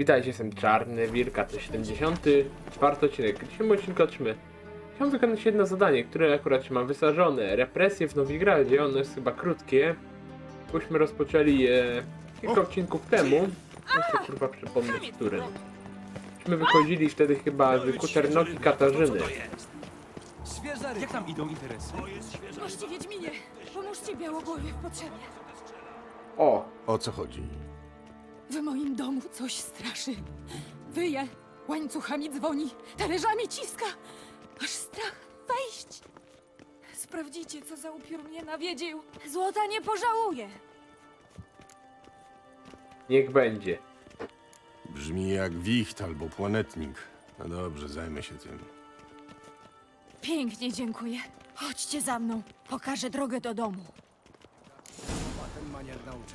Witajcie, jestem Czarny Wilka, to 74 odcinek. W dzisiejszym odcinku otrzymy. Chciałem wykonać jedno zadanie, które akurat mam wysarzone. Represje w Nowigradzie, ono jest chyba krótkie. Byśmy rozpoczęli je kilka odcinków temu. Jeszcze kurwa przypomnę, w którym. Myśmy wychodzili wtedy chyba z Kuternoki Katarzyny. Jak tam idą interesy? Pomóżcie Wiedźminie! Pomóżcie Białogłowie w potrzebie! O, O co chodzi? W moim domu coś straszy. Wyje, łańcuchami dzwoni, talerzami ciska. Aż strach wejść. Sprawdzicie, co za upiór mnie nawiedził. Złota nie pożałuje. niech będzie. Brzmi jak wicht albo planetnik. No dobrze, zajmę się tym. Pięknie dziękuję. Chodźcie za mną. Pokażę drogę do domu. Ten manier nauczę.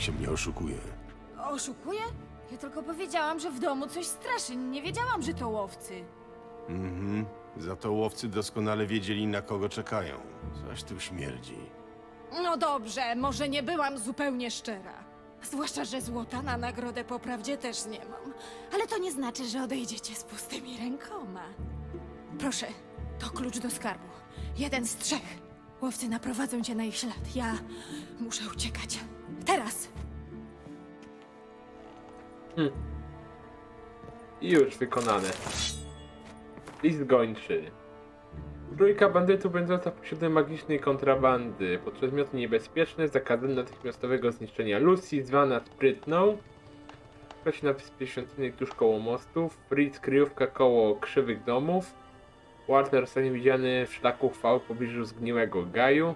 jak się mnie oszukuje. Oszukuję? Ja tylko powiedziałam, że w domu coś straszy. Nie wiedziałam, że to łowcy. Mhm. Za to łowcy doskonale wiedzieli, na kogo czekają. Coś tu śmierdzi. No dobrze, może nie byłam zupełnie szczera. Zwłaszcza, że złota na nagrodę po prawdzie też nie mam. Ale to nie znaczy, że odejdziecie z pustymi rękoma. Proszę, to klucz do skarbu. Jeden z trzech. Łowcy naprowadzą cię na ich ślad. Ja muszę uciekać. Teraz! I już wykonane. List gończy. Trójka bandytów będąca pośrodkiem magicznej kontrabandy. Pod przedmioty niebezpieczne zakazano natychmiastowego zniszczenia Lucy, zwana Sprytną. Ktoś na wyspie świątynnej tuż koło mostów. Fritz kryjówka koło krzywych domów. Walter ostatnio widziany w szlaku V w pobliżu zgniłego gaju.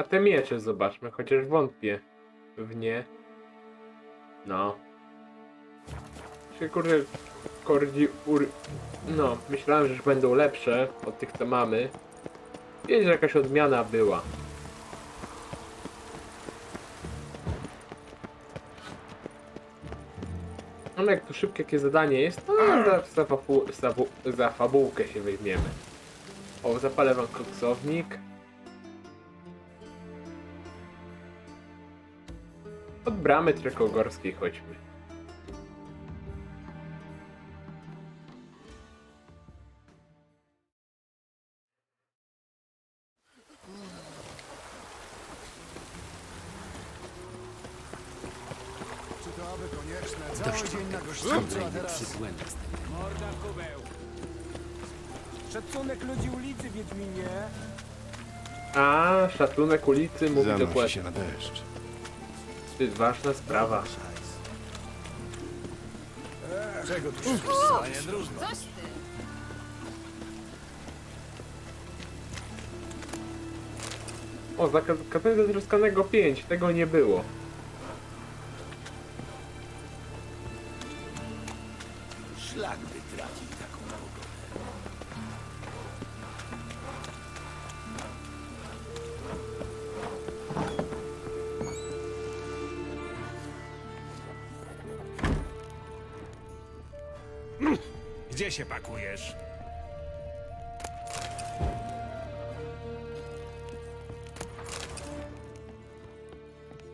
A te miecze zobaczmy, chociaż wątpię w nie. No. Czy kurde, kordzi ur... No, myślałem, że już będą lepsze od tych, co mamy. Że jakaś odmiana była. No jak tu szybkie jakie zadanie jest, to za, za, fabu, za, za fabułkę się weźmiemy. O, zapalę wam koksownik. Od bramy Trekogorskiej chodźmy. Czy to aby konieczne? Cały dzień na gościńcu, a teraz... Morda kubeł. Szacunek ludzi ulicy, Wiedźminie. A, szacunek ulicy mówi Zanosi dokładnie. się na deszcz. To jest ważna sprawa. Czego tu się O, zakaz kapelę zatroskanego 5, tego nie było. Szlak by trafił taką naukę. Gdzie się pakujesz?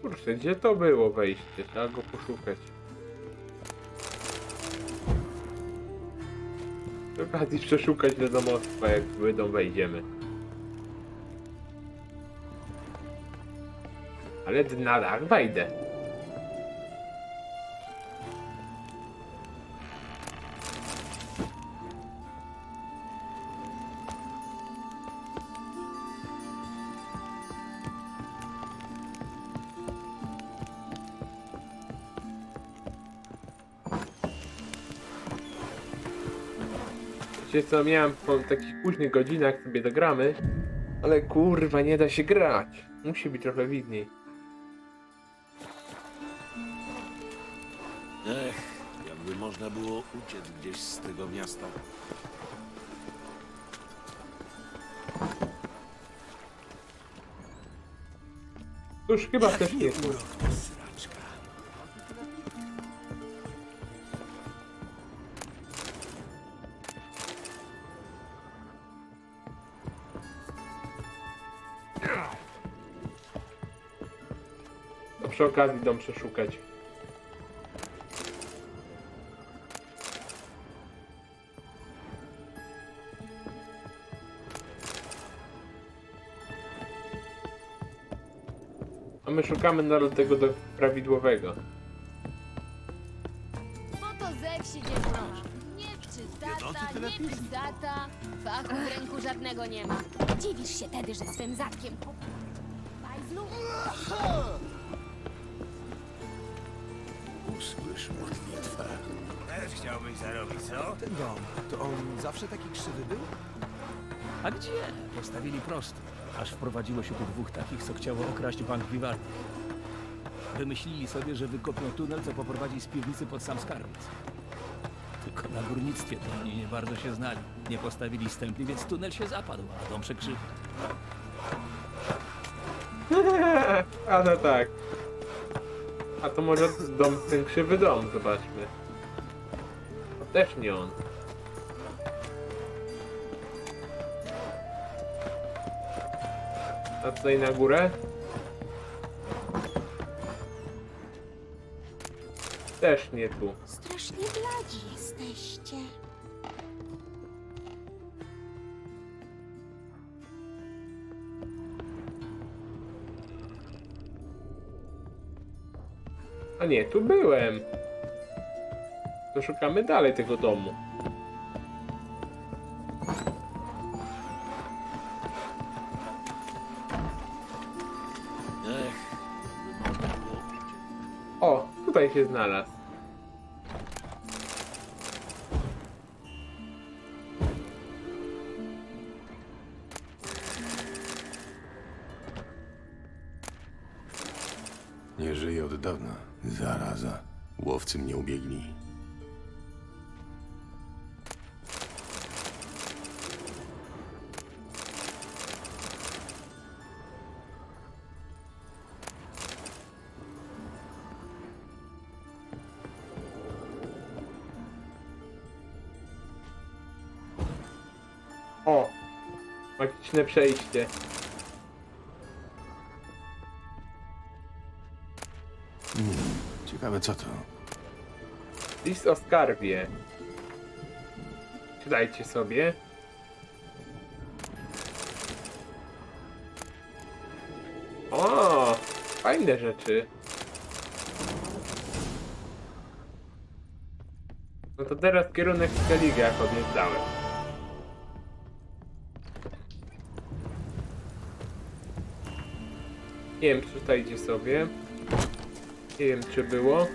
Kurczę, gdzie to było wejście? Trzeba go poszukać. Przy okazji przeszukać wiadomostwa, jak wyjdą wejdziemy. Ale na dach wejdę. Wiecie co, miałem po takich późnych godzinach sobie dogramy, ale kurwa nie da się grać. Musi być trochę widniej. Ech, jakby można było uciec gdzieś z tego miasta. Cóż, chyba też nie. Okazji dom przeszukać. A my szukamy nadal tego do prawidłowego. No to zek się dziewczyna. Nie przy tata, nie przy tata. Fachu w ręku żadnego nie ma. Dziwisz się tedy, że swym zatkiem po... Bajzlu? Usłysz modlitwę. Ten dom, to on zawsze taki krzywy był? A gdzie? Postawili prosto. Aż wprowadziło się tu dwóch takich, co chciało okraść bank Vivaldi. Wymyślili sobie, że wykopią tunel, co poprowadzi z piwnicy pod sam skarbiec. Tylko na górnictwie to oni nie bardzo się znali. Nie postawili stępli, więc tunel się zapadł, a dom przekrzywdził. A no tak. A to może dom, ten krzywy dom, zobaczmy. To też nie on. A tutaj na górę? Też nie tu. A nie, tu byłem. To szukamy dalej tego domu. O, tutaj się znalazł. Magiczne przejście. Ciekawe co to. List o skarbie. Czytajcie sobie. O! Fajne rzeczy. No to teraz kierunek Skellige, jak odjeżdżałem. Nie wiem, czytajcie sobie. Nie wiem, czy było.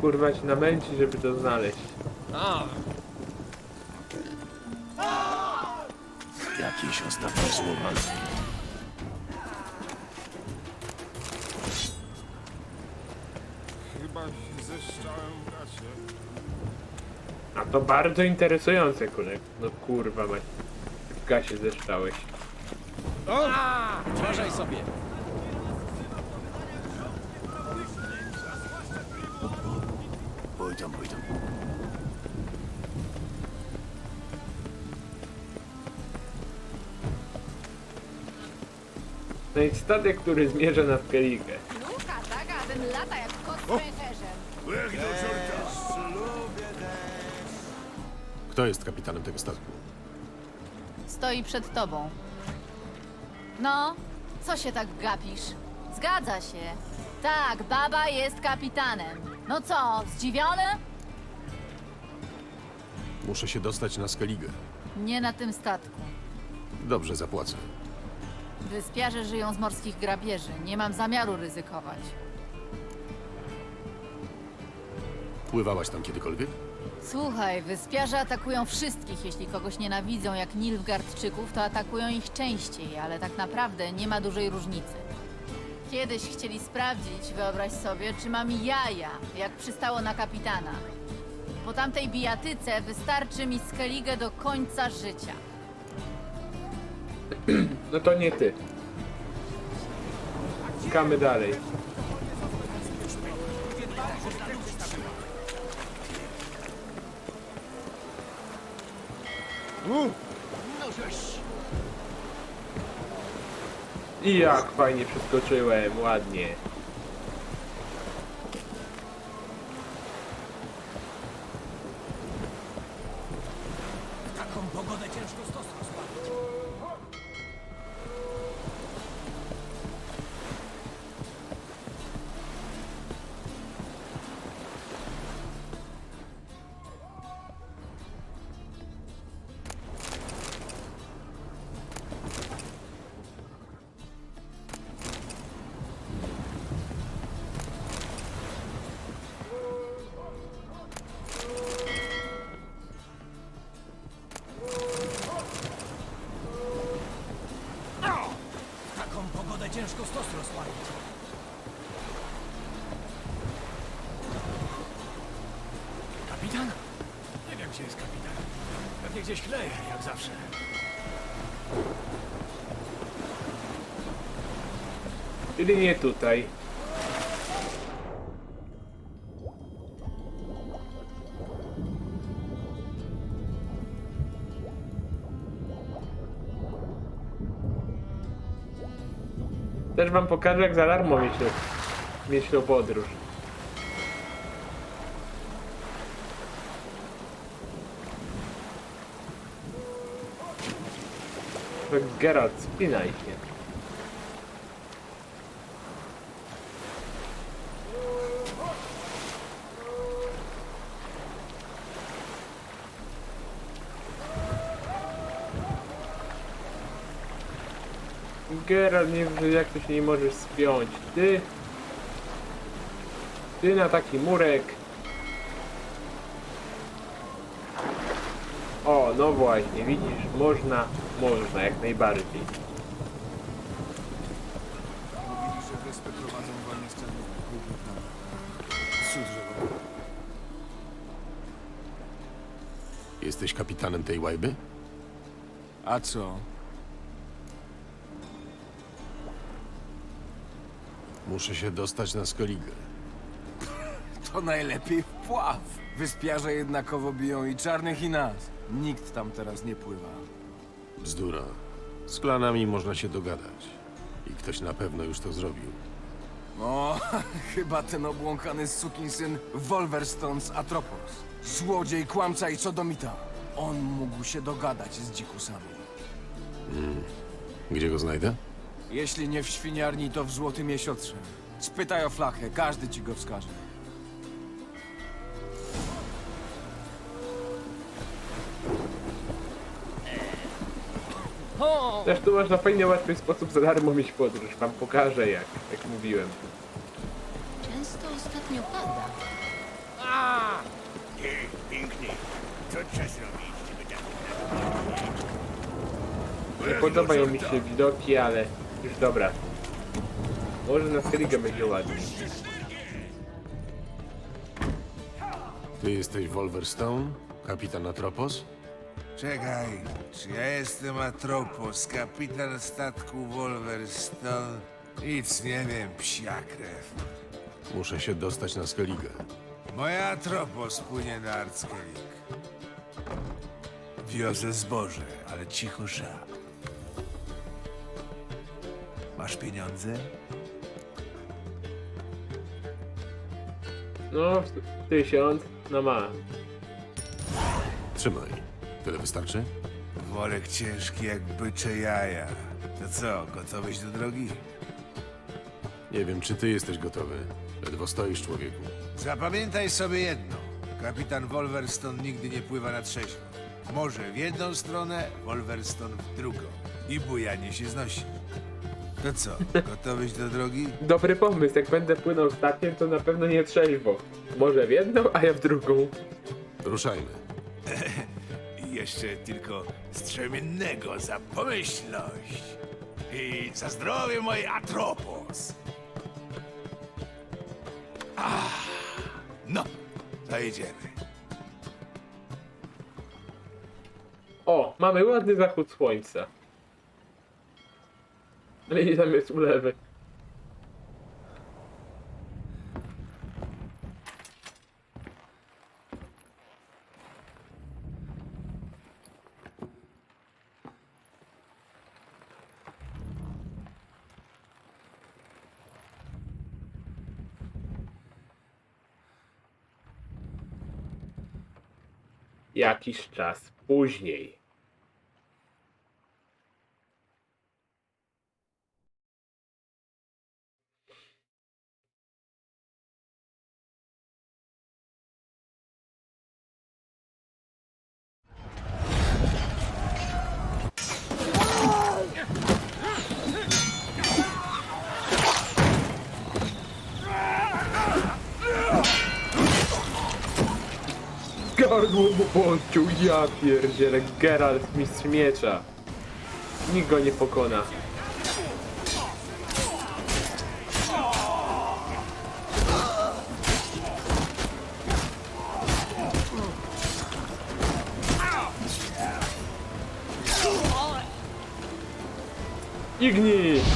Kurwa ci namęci, żeby to znaleźć. Jakieś ostatnie słowa. Chyba zeszczałem w gacie. A to bardzo interesujące, kulek. No kurwa mać. W gasie zeszczałeś. Uważaj sobie! Pójdą, pójdą. No i statek, który zmierza na Skellige. Luka, tak, a ten lata jak kot z pęcherzem. Kto jest kapitanem tego statku? Stoi przed tobą. No, co się tak gapisz? Zgadza się. Tak, baba jest kapitanem. No co, zdziwiony? Muszę się dostać na Skellige. Nie na tym statku. Dobrze zapłacę. Wyspiarze żyją z morskich grabieży. Nie mam zamiaru ryzykować. Pływałaś tam kiedykolwiek? Słuchaj, wyspiarze atakują wszystkich. Jeśli kogoś nienawidzą jak Nilfgaardczyków, to atakują ich częściej, ale tak naprawdę nie ma dużej różnicy. Kiedyś chcieli sprawdzić, wyobraź sobie, czy mam jaja, jak przystało na kapitana. Po tamtej bijatyce wystarczy mi Skellige do końca życia. No to nie ty. Czekamy dalej. I jak fajnie przeskoczyłem, ładnie. Taką pogodę ciężko stos gdzieś chleje, jak zawsze. Czyli nie tutaj. Też wam pokażę jak za darmo myślę, myślą podróż. Tak, Geralt, spinaj. Geralt, nie wiem, jak to się nie możesz spiąć. Ty... Ty na taki murek. No właśnie, widzisz, można, można, jak najbardziej. Mówili, że wyspy prowadzą wojnę z że wojna. Jesteś kapitanem tej łajby? A co? Muszę się dostać na Skellige. To najlepiej wpław. Wyspiarze jednakowo biją i czarnych i nas. Nikt tam teraz nie pływa. Bzdura. Z klanami można się dogadać. I ktoś na pewno już to zrobił. O, chyba ten obłąkany sukinsyn Wolverstone z Atropos. Złodziej, kłamca i sodomita. On mógł się dogadać z dzikusami. Gdzie go znajdę? Jeśli nie w świniarni, to w Złotym Jesiotrze. Spytaj o flachę, każdy ci go wskaże. Zresztą można fajnie, łatwy sposób za darmo mieć podróż. Wam pokażę jak, jak mówiłem. Często ostatnio pada. Nie podobają mi się widoki, ale już dobra. Może na Skellige będzie ładnie. Ty jesteś Wolverstone? Kapitan Atropos? Czekaj, czy ja jestem Atropos, kapitan statku Wolverstone? Nic nie wiem, psia krew. Muszę się dostać na Skellige. Moja Atropos płynie na Arckelik. Wiozę zboże, ale cicho. Masz pieniądze? No, tysiąc, no ma. Trzymaj. Tyle wystarczy? Worek ciężki jak bycze jaja. To co, gotowyś do drogi? Nie wiem, czy ty jesteś gotowy. Ledwo stoisz, człowieku. Zapamiętaj sobie jedno. Kapitan Wolverstone nigdy nie pływa na trzeźwo. Może w jedną stronę, Wolverstone w drugą. I bujanie się znosi. To co, gotowyś do drogi? Dobry pomysł, jak będę płynął statkiem, to na pewno nie trzeźwo. Może w jedną, a ja w drugą. Ruszajmy. Jeszcze tylko strzemiennego za pomyślność. I za zdrowie mojej Atropos. Ah, no, zajedziemy. O, mamy ładny zachód słońca. Ale i tam jest ulewek. Jakiś czas później. Gardło mu połączył, ja pierdzielę, Geralt, mistrz miecza. Nikt go nie pokona. Ignij!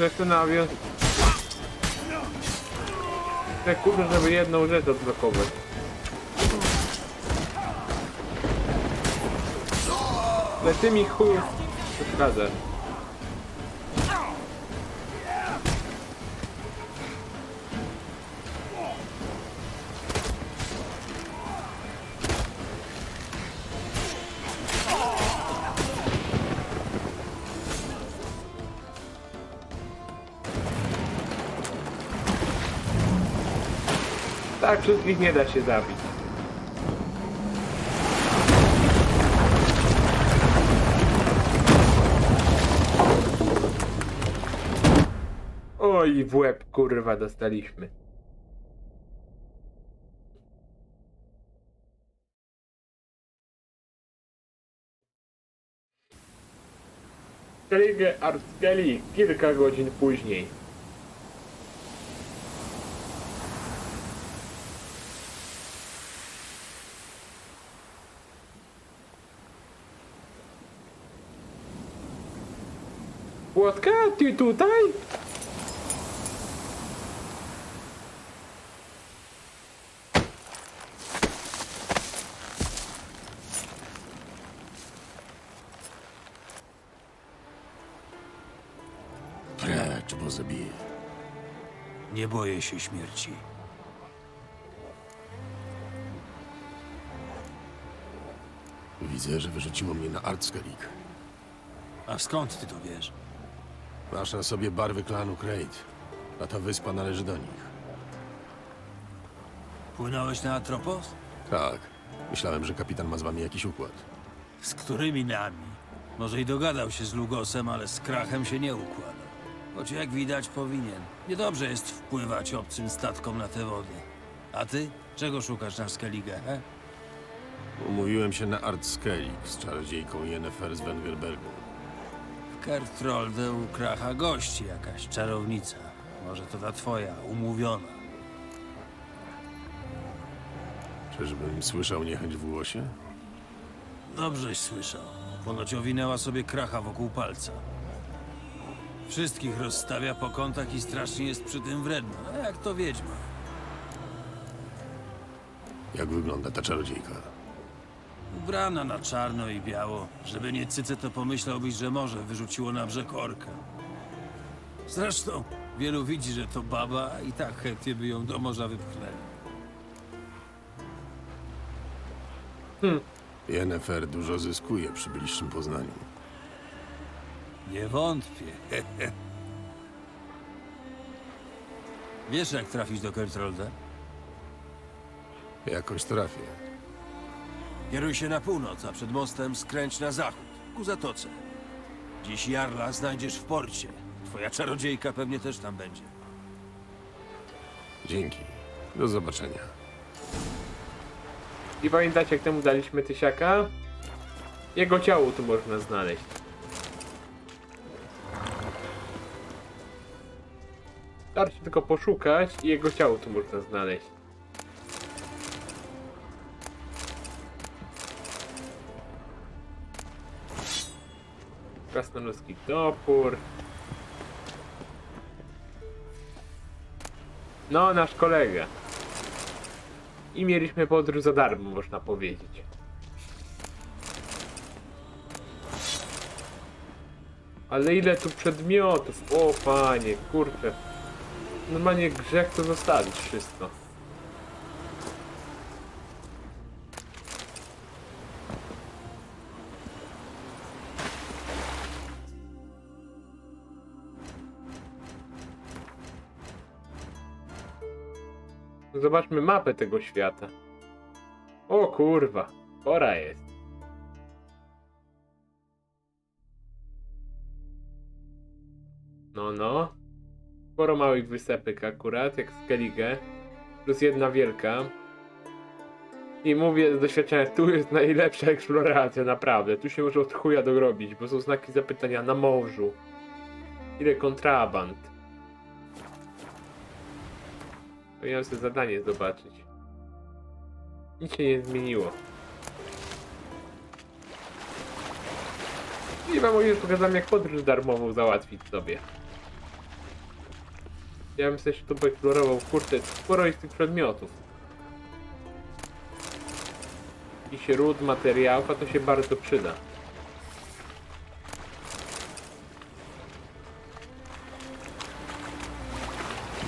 Nawiąz... Chcę kurczę, żeby jedną rzecz odblokować. Ale ty mi chuj przeszkadzasz. Tak wszystkich nie da się zabić. Oj, w łeb kurwa dostaliśmy. Skellige Arskeli kilka godzin później. Łotka, ty tutaj? Precz, bo zabiję. Nie boję się śmierci. Widzę, że wyrzuciło mnie na Artskelik. A skąd ty to wiesz? Masz na sobie barwy klanu Krayt, a ta wyspa należy do nich. Płynąłeś na Atropos? Tak. Myślałem, że kapitan ma z wami jakiś układ. Z którymi nami? Może i dogadał się z Lugosem, ale z Krachem się nie układa. Choć jak widać powinien. Niedobrze jest wpływać obcym statkom na te wody. A ty? Czego szukasz na Skellige, he? Umówiłem się na Artskelik z czarodziejką Yennefer z Wengerbergu. W Kertrolde u Kracha gości jakaś czarownica. Może to ta twoja, umówiona. Czyżbym słyszał niechęć w głosie? Dobrześ słyszał. Ponoć owinęła sobie kracha wokół palca. Wszystkich rozstawia po kątach i strasznie jest przy tym wredna. A jak to wiedźma? Jak wygląda ta czarodziejka? Ubrana na czarno i biało. Żeby nie cyce, to pomyślałbyś, że morze wyrzuciło na brzeg orka. Zresztą wielu widzi, że to baba i tak chętnie by ją do morza wypchnęli. Yennefer dużo zyskuje przy bliższym poznaniu. Nie wątpię. Wiesz, jak trafić do Kertrolda? Jakoś trafię. Kieruj się na północ, a przed mostem skręć na zachód, ku zatoce. Dziś Jarla znajdziesz w porcie. Twoja czarodziejka pewnie też tam będzie. Dzięki. Do zobaczenia. I pamiętacie jak temu daliśmy tysiaka? Jego ciało tu można znaleźć. Starczy tylko poszukać i jego ciało tu można znaleźć. Krasnoludzki topór. No, nasz kolega. I mieliśmy podróż za darmo, można powiedzieć. Ale ile tu przedmiotów? O panie, kurczę. Normalnie grzech to zostawić wszystko. Zobaczmy mapę tego świata. O kurwa, pora jest. No, no. Sporo małych wysepek akurat, jak Skellige. Plus jedna wielka. I mówię z doświadczenia, tu jest najlepsza eksploracja, naprawdę. Tu się może od chuja dorobić, bo są znaki zapytania na morzu. Ile kontraband. Powinienem sobie zadanie zobaczyć. Nic się nie zmieniło. I wam już pokazałem jak podróż darmową załatwić sobie. Ja bym sobie tu poeksplorował, kurczę, sporo jest tych przedmiotów. Jakiś ród materiałów, a to się bardzo przyda.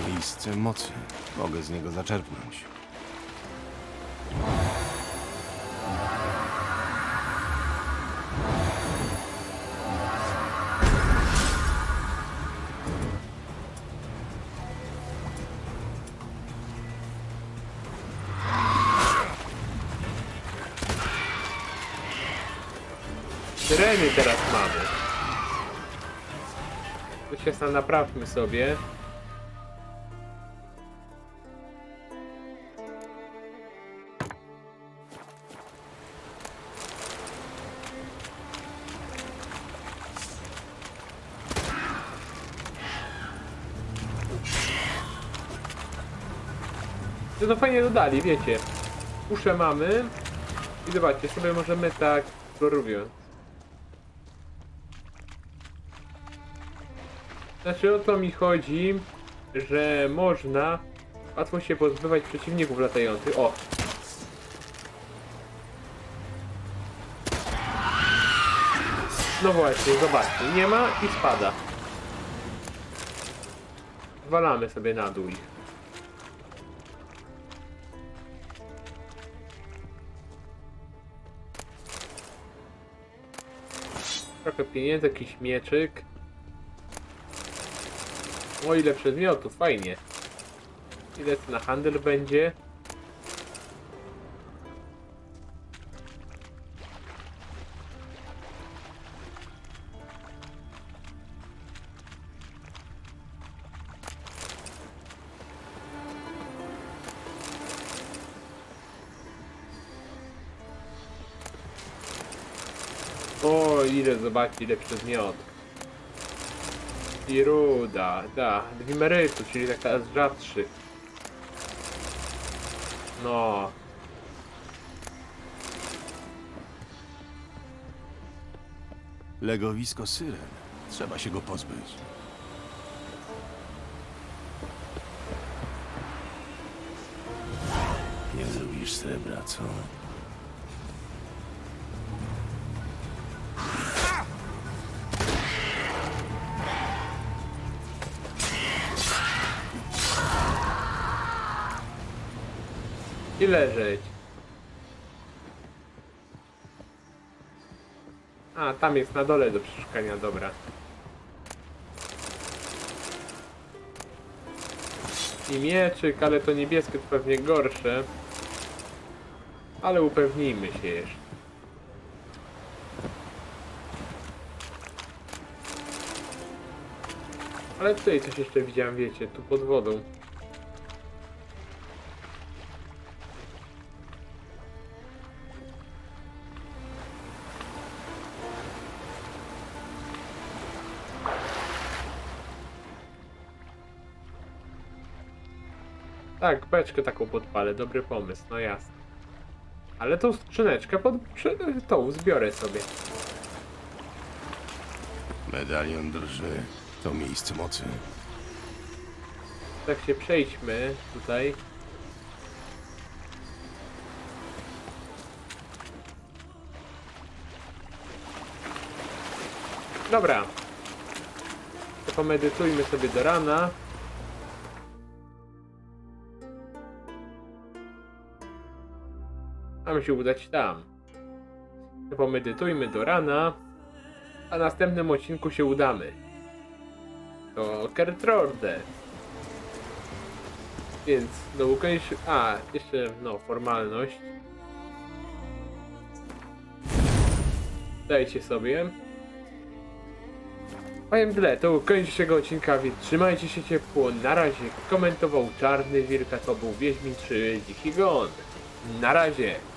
Miejsce mocy. Mogę z niego zaczerpnąć. Syreny teraz mamy. To się sam naprawmy sobie. No fajnie dodali, wiecie. Usze mamy. I zobaczcie, sobie możemy tak eksplorując. Znaczy o to mi chodzi, że można łatwo się pozbywać przeciwników latających. O! No właśnie, zobaczcie, nie ma i spada. Walamy sobie na dół ich. Trochę pieniędzy, jakiś mieczyk. O ile przedmiotów, fajnie. Ile to na handel będzie? O, ile zobaczcie, ile przedmiotów. I ruda, da, dwimerytu, czyli taka z rzadszych. No. Legowisko syren. Trzeba się go pozbyć. Nie lubisz srebra, co? Leżeć. A, tam jest na dole do przeszukania, dobra. I mieczyk, ale to niebieskie to pewnie gorsze. Ale upewnijmy się jeszcze. Ale tutaj coś jeszcze widziałem, wiecie, tu pod wodą. Tak, beczkę taką podpalę, dobry pomysł, no jasne. Ale tą skrzyneczkę pod... przy- tą zbiorę sobie. Medalion drży. To miejsce mocy. Tak się przejdźmy tutaj. Dobra. To pomedytujmy sobie do rana. Mamy się udać tam. Pomedytujmy do rana. A następnym odcinku się udamy. Do Kertrorde. Więc do ukończy... A, jeszcze no, formalność. Dajcie sobie. Powiem tyle, to ukończy tego odcinka, więc trzymajcie się ciepło. Na razie komentował Czarny Wilka, to był Wiedźmin 3 Dziki Gon. Na razie.